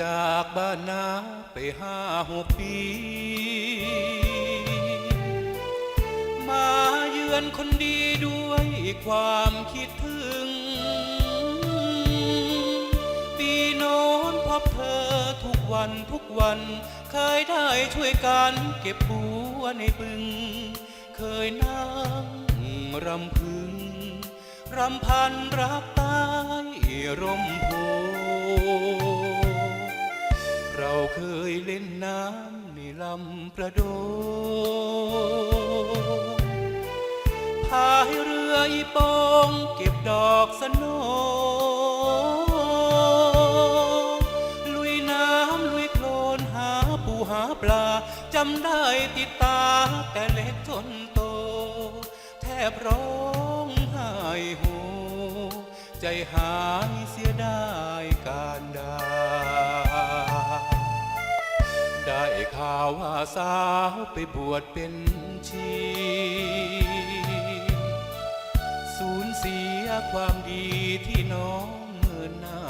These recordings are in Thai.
จากบ้านนาไปห้าหกปี มาเยือนคนดีด้วยความคิดถึง ปีโน้นพบเธอทุกวันทุกวัน เคยได้ช่วยกันเก็บบัวในบึง เคยนั่งรำพึง รำพันรักใต้ร่มโพ เคยเล่นน้ำในลำประโดพายเรืออีโปงเก็บดอกสโนลุยน้ำลุยโคลนหาปูหาปลาจำได้ติดตาแต่เล็กจนโต แทบร้องไห้โฮใจหายเสียได้การดา ได้ข่าวว่าสาวไปบวชเป็นชี สูญเสียความดีที่น้องเมินหน้า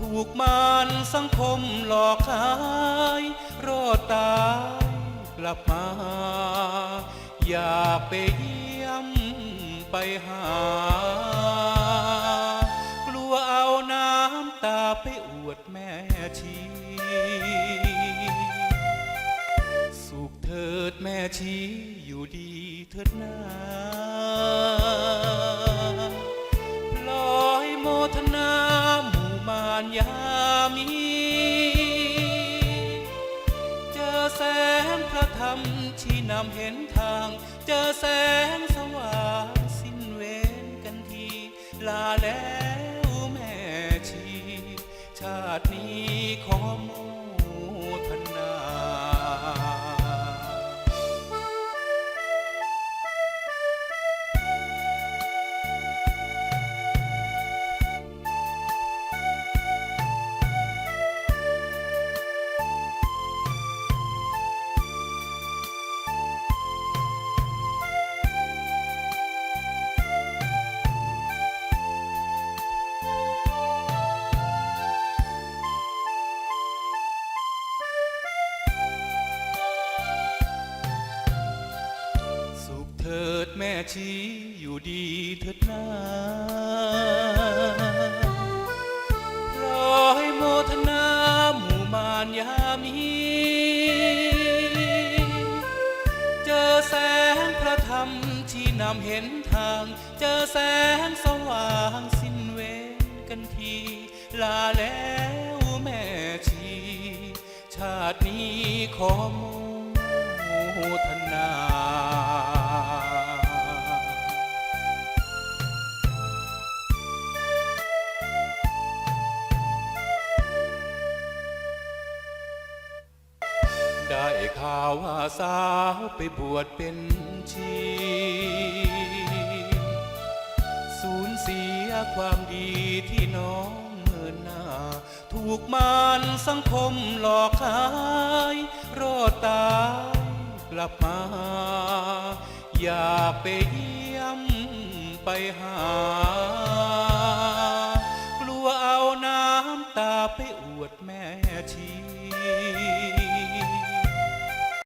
ถูกมารสังคมหลอกขาย รอดตายกลับมา อย่าไปเยี่ยมไปหา กลัวเอาน้ำตาไปอวดแม่ชี สุขเถิดแม่ชีอยู่ดีเถิดนาปล่อยโมทนาหมู่มารยามี เจอแสงพระธรรมชี้นำเห็นทาง เจอแสง แม่ชีอยู่ดีเถิดนาร้อยโมทนาหมู่มารยามี เจอแสงพระธรรมที่นำเห็นทาง เจอแสงสว่างสิ้นเวรกันที ลาแล้วแม่ชี ชาตินี้ขอโม ได้ข่าวว่าสาวไปบวชเป็นชี สูญเสียความดีที่น้องเมินหน้า ถูกมารสังคมหลอกขาย รอดตายกลับมา อย่าไปเยี่ยมไปหา